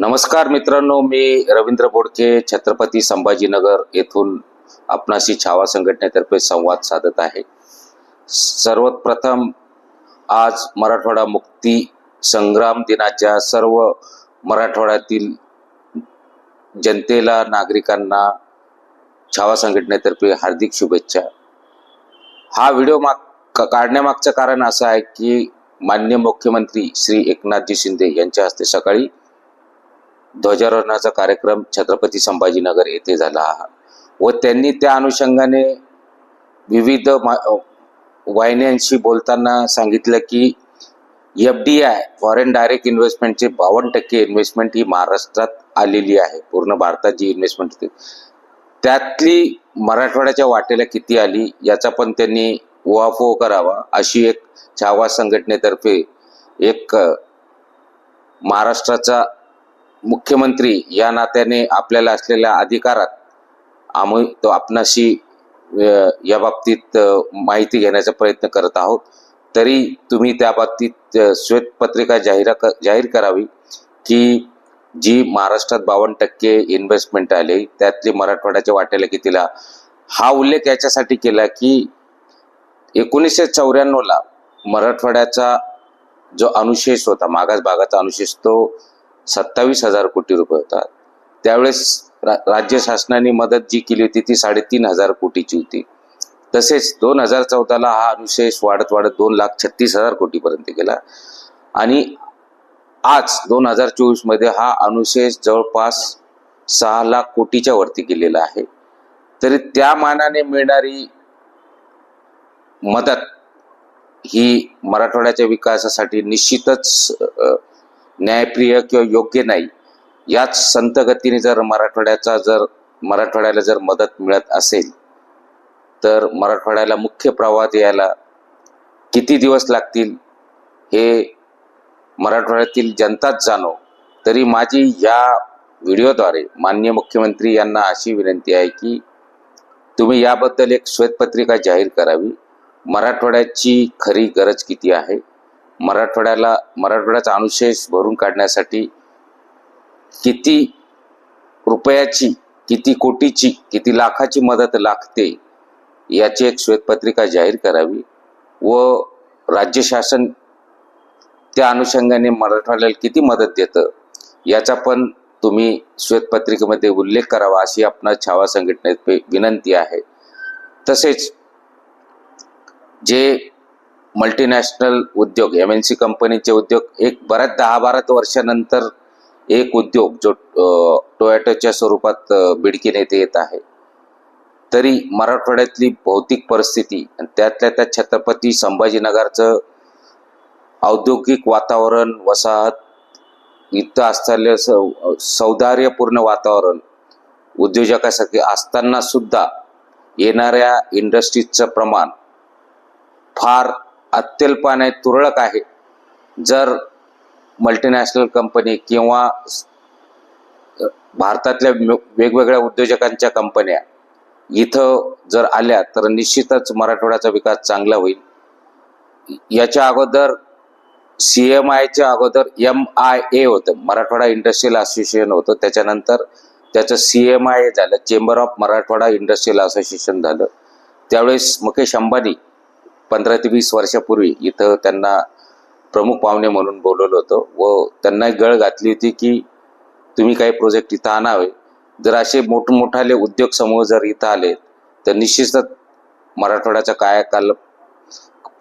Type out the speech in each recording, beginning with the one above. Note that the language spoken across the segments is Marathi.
नमस्कार मित्रांनो मी रवींद्र बोडके छत्रपती संभाजीनगर येथून आपणाशी छावा संघटनेतर्फे संवाद साधत आहे. सर्वप्रथम आज मराठवाडा मुक्ती संग्राम दिनाच्या सर्व मराठवाड्यातील जनतेला नागरिकांना छावा संघटनेतर्फे हार्दिक शुभेच्छा. हा व्हिडिओ माग काढण्यामागचं कारण असं आहे की मान्य मुख्यमंत्री श्री एकनाथजी शिंदे यांच्या हस्ते सकाळी ध्वजारोहणाचा कार्यक्रम छत्रपती संभाजीनगर येथे झाला व त्यांनी त्या अनुषंगाने विविध वाहिन्यांशी बोलताना सांगितलं की F D I foreign direct इन्व्हेस्टमेंटचे बावन्न टक्के इन्व्हेस्टमेंट ही महाराष्ट्रात आलेली आहे. पूर्ण भारतात जी इन्व्हेस्टमेंट होती त्यातली मराठवाड्याच्या वाटेला किती आली याचा पण त्यांनी उहापोह करावा अशी एक छावा संघटनेतर्फे एक महाराष्ट्राचा मुख्यमंत्री या नात्याने आपल्याला असलेल्या अधिकारात आम्ही तो आपणाशी या बाबतीत माहिती घेण्याचा प्रयत्न करत आहोत. तरी तुम्ही त्या बाबतीत श्वेतपत्रिका जाहीर जाहीर करावी की जी महाराष्ट्रात बावन्न टक्के इन्व्हेस्टमेंट आले त्यातली मराठवाड्याच्या वाट्याला कितीला? हा उल्लेख याच्यासाठी केला की एकोणीसशे चौऱ्याण्णवला मराठवाड्याचा जो अनुशेष होता मागास भागाचा अनुशेष तो सत्तावीस हजार कोटी रुपये होता त्यावेळेस रा- राज्य शासनाने मदत जी केली होती ती साडेतीन हजार कोटीची होती. तसेच दोन हजार चौदाला हा अनुशेष वाढत वाढत दोन लाख छत्तीस हजार कोटीपर्यंत गेला. आणि आज दोन हजार चोवीसमध्ये हा अनुशेष जवळपास सहा लाख कोटीच्या वरती गेलेला आहे. तरी त्या मानाने मिळणारी मदत ही मराठवाड्याच्या विकासासाठी निश्चितच न्यायप्रिय किंवा योग्य नाही याच संतगतीने जर मराठवाड्याचा जर मराठवाड्याला जर मदत मिळत असेल तर मराठवाड्याला मुख्य प्रवाहात यायला किती दिवस लागतील हे मराठवाड्यातील जनताच जाणो. तरी माझी या व्हिडिओद्वारे माननीय मुख्यमंत्री यांना अशी विनंती आहे की तुम्ही याबद्दल एक श्वेतपत्रिका जाहीर करावी. मराठवाड्याची खरी गरज किती आहे? मराठवाड्याला मराठवाड्याचा अनुशेष भरून काढण्यासाठी किती रुपयाची किती कोटीची किती लाखाची मदत लागते याची एक श्वेतपत्रिका जाहीर करावी व राज्य शासन त्या अनुषंगाने मराठवाड्याला किती मदत देतं याचा पण तुम्ही श्वेतपत्रिकेमध्ये उल्लेख करावा अशी आपणा छावा संघटनेत विनंती आहे. तसेच जे मल्टीनॅशनल उद्योग एम एन सी कंपनीचे उद्योग एक बऱ्याच दहा बारा वर्षानंतर एक उद्योग जो टोयॅटोच्या टोयोटोच्या स्वरूपात अ, बिडकीने येथे येत आहे. तरी मराठवाड्यातली भौतिक परिस्थिती आणि त्यातल्या त्या छत्रपती संभाजीनगरचं औद्योगिक वातावरण वसाहत इथं असलेलं सौ सौंदर्यपूर्ण वातावरण उद्योजकासाठी असताना सुद्धा येणाऱ्या इंडस्ट्रीजचं प्रमाण फार अत्यल्पाने तुरळक आहे. जर मल्टीनॅशनल कंपनी किंवा भारतातल्या वेगवेगळ्या उद्योजकांच्या कंपन्या इथं जर आल्या तर निश्चितच मराठवाड्याचा विकास चांगला होईल. याच्या अगोदर सी एम आयच्या अगोदर एम आय ए होतं. मराठवाडा इंडस्ट्रियल असोसिएशन होतं. त्याच्यानंतर त्याचं सी एम आय झालं. Chamber of Marathwada industrial association झालं. त्यावेळेस मुकेश अंबानी पंधरा ते वीस वर्षापूर्वी इथं त्यांना प्रमुख पाहुणे म्हणून बोलवलं होतं व त्यांना एक गळ घातली होती की तुम्ही काही प्रोजेक्ट इथं आणावे. जर असे मोठमोठाले उद्योग समूह जर इथं आले तर निश्चितच मराठवाड्याचा कायाकाल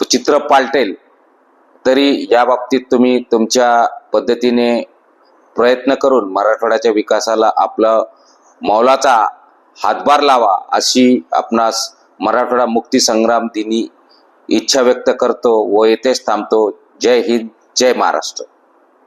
चित्र पालटेल. तरी या बाबतीत तुम्ही तुमच्या पद्धतीने प्रयत्न करून मराठवाड्याच्या विकासाला आपला मौलाचा हातभार लावा अशी आपणास मराठवाडा मुक्ती संग्राम दिनी इच्छा व्यक्त करतो व येथेच थांबतो. जय हिंद जय महाराष्ट्र.